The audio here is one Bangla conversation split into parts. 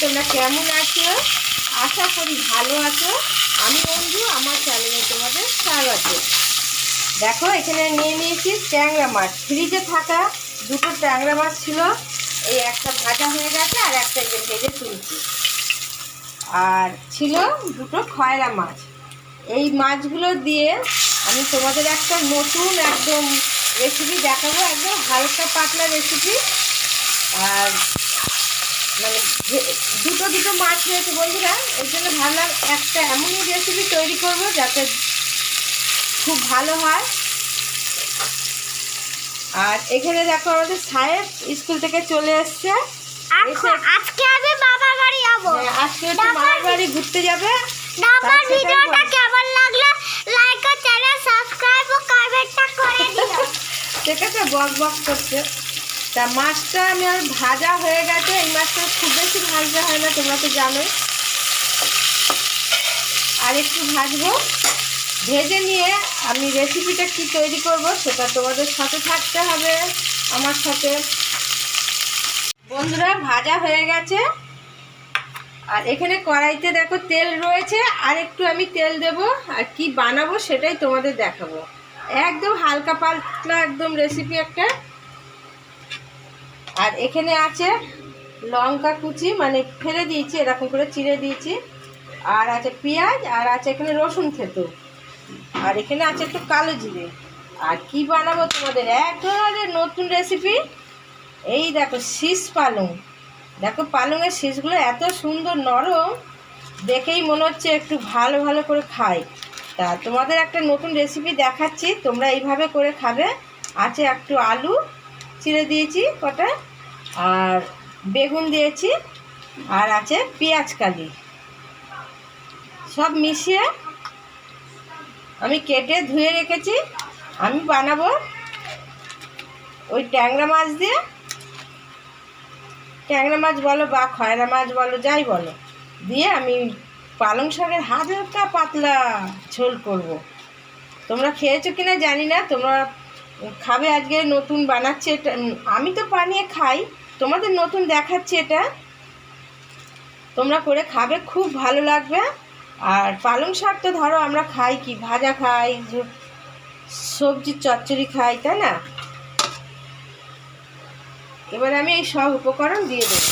তোমরা কেমন আছো? আশা করি ভালো আছো। আমি বন্ধু আমার চ্যানেলে তোমাদের স্বাগত। দেখো, এখানে নিয়ে নিয়েছি ট্যাংরা মাছ। ফ্রিজে থাকা দুটো ট্যাংরা মাছ ছিল। এই একটা ভাজা হয়ে গেছে আর একটা ভেজে তুলছি। আর ছিল দুটো খয়রা মাছ। এই মাছগুলো দিয়ে আমি তোমাদের একটা নতুন একদম রেসিপি দেখাবো, একদম হালকা পাতলা রেসিপি আর মানে দুটো দুটো মাছ হয়েছে বন্ধুরা এই জন্য ভাবলাম একটা এমনই রেসিপি তৈরি করব যাতে খুব ভালো হয়। আর এখানে দেখো আমাদের সাহেব স্কুল থেকে চলে এসছে। এসে আজকে আমি বাবার বাড়ি যাব। হ্যাঁ, আজকে একটু মামার বাড়ি ঘুরতে যাবে। সেটাই ভিডিওটা কেমন লাগল? লাইক ও চ্যানেল সাবস্ক্রাইব ও কমেন্টটা করে দিও। ঠিক আছে বক বক করছে। তা মাছটা আমি আর ভাজা হয়ে গেছে, এই মাছটা খুব বেশি ভাজতে হয় না, তোমরা তো জানোই। আর একটু ভাজবো। ভেজে নিয়ে আমি রেসিপিটা কি তৈরি করব, সেটা তোমাদের সাথে থাকতে হবে, আমার সাথে। বন্ধুরা, ভাজা হয়ে গেছে। আর এখানে কড়াইতে দেখো তেল রয়েছে, আর একটু আমি তেল দেব, আর কি বানাবো সেটাই তোমাদের দেখাবো। একদম হালকা পাতলা একদম রেসিপি একটা। আর এখানে আছে লঙ্কা কুচি মানে ফেলে দিয়েছি, এরকম করে চিড়ে দিয়েছি। আর আছে পেঁয়াজ, আর আছে এখানে রসুন থেতো। আর এখানে আছে একটু কালো জিরে। আর কি বানাবো তোমাদের? এক ধরনের নতুন রেসিপি এই দেখো, শীষ পালং। দেখো, পালংয়ের শীষগুলো এত সুন্দর নরম, দেখেই মনে হচ্ছে একটু ভালো ভালো করে খাই। তা তোমাদের একটা নতুন রেসিপি দেখাচ্ছি, তোমরা এইভাবে করে খাবে। আছে একটু আলু চিড়ে দিয়েছি কটা, আর বেগুন দিয়েছি, আর আছে পেঁয়াজ কালি সব মিশিয়ে আমি কেটে ধুয়ে রেখেছি, আমি বানাবো ওই ট্যাংরা মাছ দিয়ে ট্যাংরা মাছ বলো বা খয়রা মাছ বলো, যাই বলো, দিয়ে আমি পালং শাকের হালকা পাতলা ঝোল করব। তোমরা খেয়েছো কিনা জানি না, তোমরা খাবে আজকে নতুন বানাচ্ছে এটা। আমি তো বানিয়ে খাই। তোমাদের নতুন দেখাচ্ছি এটা। তোমরা করে খাবে, খুব ভালো লাগবে। আর পালং শাক তো ধরো আমরা খাই কি, ভাজা খাই সবজির চচ্চড়ি খাই, তাই না? এবার আমি এই সব উপকরণ দিয়ে দেবো।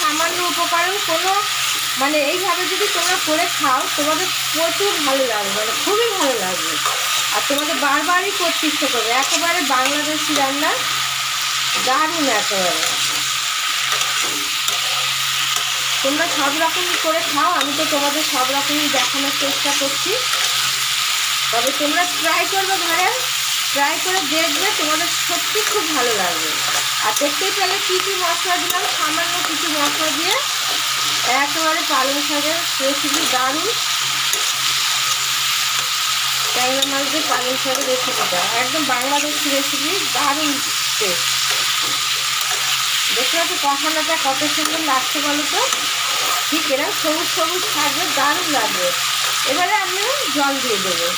সামান্য উপকরণ কোনো মানে এইভাবে যদি তোমরা করে খাও, তোমাদের প্রচুর ভালো লাগবে মানে খুবই ভালো লাগবে। আর তোমাদের বারবারই করতে ইচ্ছে করবে। একেবারে বাংলাদেশি রান্না, দারুণ একেবারে। তোমরা সব রকমই করে খাও, আমি তো তোমাদের সব রকমই দেখানোর চেষ্টা করছি। তবে তোমরা ট্রাই করবে মানে ঘরে ট্রাই করে দেখবে তোমাদের সত্যি খুব ভালো লাগবে। আর দেখতেই পেলে কী কী মশলা দিলাম? সামান্য কিছু মশলা দিয়ে? একেবারে পালং শাকের রেসিপি দারুণ। ট্যাংরা মাছ দিয়ে পালং শাকের রেসিপিটা একদম বাংলাদেশি রেসিপি দারুণ টেস্ট দেখতে পাচ্ছি কষানোটা কত সুন্দর লাগছে বলো তো? ঠিক এরকম সবুজ সবুজ থাকবে, দারুণ লাগবে। এবারে আমি জল দিয়ে দেবো।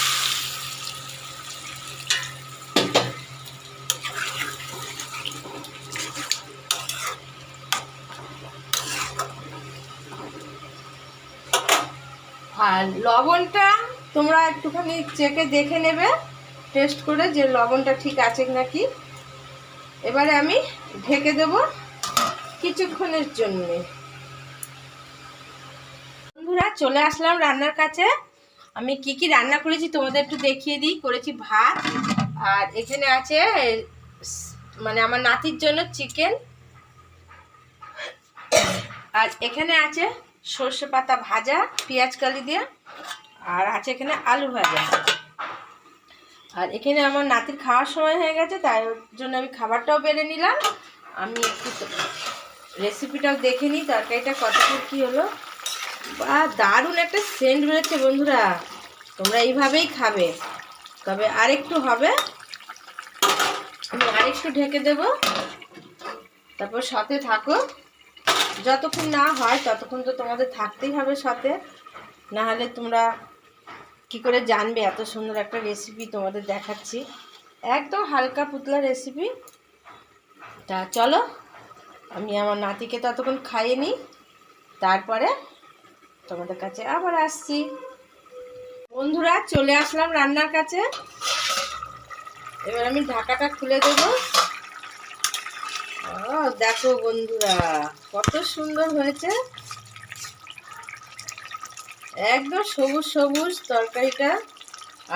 আর লবণটা তোমরা একটুখানি চেকে দেখে নেবে টেস্ট করে যে লবণটা ঠিক আছে নাকি। এবারে আমি ঢেকে দেব কিছুক্ষণের জন্যে। বন্ধুরা, চলে আসলাম রান্নার কাছে। আমি কি কি রান্না করেছি তোমাদের একটু দেখিয়ে দিই। করেছি ভাত, আর এখানে আছে মানে আমার নাতির জন্য চিকেন আর এখানে আছে সর্ষে পাতা ভাজা, পেঁয়াজ কালি দিয়ে, আর আছে এখানে আলু ভাজা। আর এখানে আমার নাতির খাওয়ার সময় হয়ে গেছে, তাই জন্য আমি খাবারটাও বেড়ে নিলাম। আমি একটু রেসিপিটাও দেখে নিই, তরকারিটা কতক্ষণ কী হলো। বা দারুণ একটা সেন্ট বেরোচ্ছে বন্ধুরা। তোমরা এইভাবেই খাবে। তবে আরেকটু হবে। আমি আরেকটু ঢেকে দেব। তারপর সাথে থাকো। যতক্ষণ না হয় ততক্ষণ তো তোমাদের থাকতেই হবে সাথে। না হলে তোমরা কি করে জানবে? এত সুন্দর একটা রেসিপি তোমাদের দেখাচ্ছি। একদম হালকা পুতলা রেসিপি তা চলো, আমি আমার নাতিকে ততক্ষণ খাইয়ে নিই। তারপরে তোমাদের কাছে আবার আসছি। বন্ধুরা, চলে আসলাম রান্নার কাছে। এবার আমি ঢাকাটা খুলে দেবো। ও দেখো বন্ধুরা, কত সুন্দর হয়েছে। একদম সবুজ সবুজ তরকারিটা,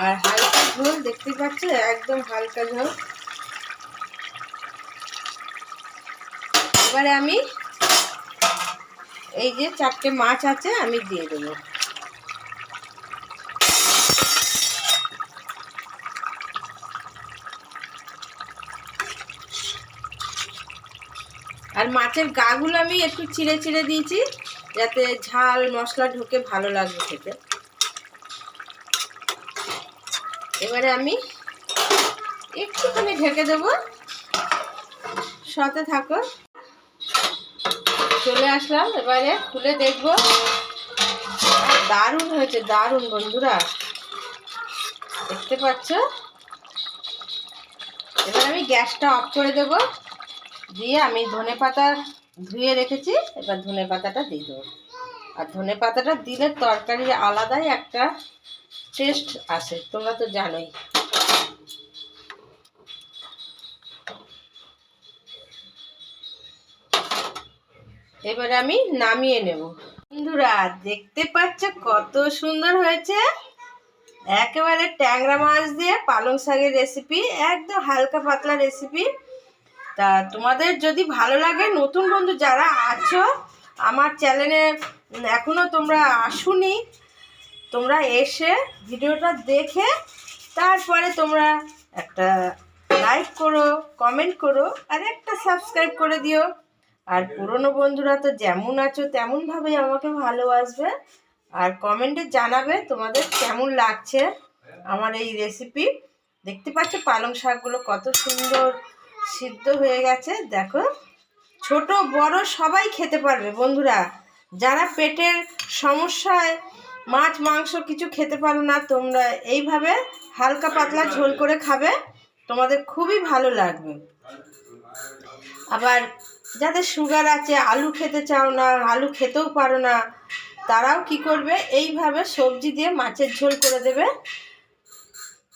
আর হালকা ঝোল, দেখতে পাচ্ছ? একদম হালকা ঝোল। এবারে আমি এই যে চারটে মাছ আছে, আমি দিয়ে দেবো। আর মাছের গাগুলো আমি একটু চিড়ে চিড়ে দিয়েছি, যাতে ঝাল মশলা ঢুকে ভালো লাগবে খেতে। এবারে আমি একটুখানি ঢেকে দেবো। সাথে থাকো। চলে আসলাম, এবারে খুলে দেখব। দারুণ হয়েছে, দারুণ বন্ধুরা। দেখতে পাচ্ছ? এবার আমি গ্যাসটা অফ করে দেবো। দিয়ে আমি ধনে পাতা ধুয়ে রেখেছি, এবার ধনে পাতাটা দিয়ে দেবো। আর ধনে পাতাটা দিলে তরকারির আলাদাই একটা টেস্ট আসে, তোমরা তো জানোই। এবারে আমি নামিয়ে নেব। বন্ধুরা, দেখতে পাচ্ছ কত সুন্দর হয়েছে? একেবারে ট্যাংরা মাছ দিয়ে পালং শাকের রেসিপি একদম হালকা পাতলা রেসিপি তা তোমাদের যদি ভালো লাগে, নতুন বন্ধু যারা আছো, আমার চ্যানেলে এখনও তোমরা আসুনি, তোমরা এসে ভিডিওটা দেখে তারপরে তোমরা একটা লাইক করো কমেন্ট করো, আর একটা সাবস্ক্রাইব করে দিও। আর পুরনো বন্ধুরা তো যেমন আছো, তেমনভাবেই আমাকে ভালোবাসবে। আর কমেন্টে জানাবে তোমাদের কেমন লাগছে আমার এই রেসিপি দেখতে পাচ্ছ পালং শাকগুলো কত সুন্দর সিদ্ধ হয়ে গেছে, দেখো। ছোট, বড় সবাই খেতে পারবে, বন্ধুরা। যারা পেটের সমস্যায় মাছ, মাংস কিছু খেতে পারো না, তোমরা এইভাবে হালকা পাতলা ঝোল করে খাবে, তোমাদের খুবই ভালো লাগবে। আবার যাদের সুগার আছে, আলু খেতে চাও না, আলু খেতেও পারো না, তারাও কি করবে, এইভাবে সবজি দিয়ে মাছের ঝোল করে দেবে।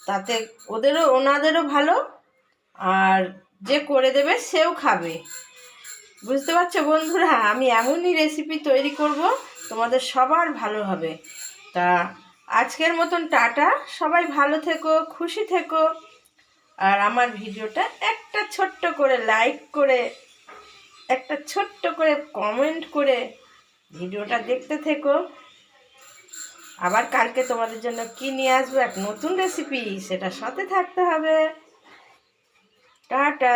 তাতে ওদেরও, ওনাদেরও ভালো, আর যে করে দেবে সেও খাবে। বুঝতে পারছ বন্ধুরা? আমি এমনই রেসিপি তৈরি করব, তোমাদের সবার ভালো হবে। তা আজকের মতন টাটা। সবাই ভালো থেকো, খুশি থেকো। আর আমার ভিডিওটা একটা ছোট্ট করে লাইক করে, একটা ছোট্ট করে কমেন্ট করে ভিডিওটা দেখতে থেকো। আবার কালকে তোমাদের জন্য কি নিয়ে আসব, এক নতুন রেসিপি সেটা সাথে থাকতে হবে। টাটা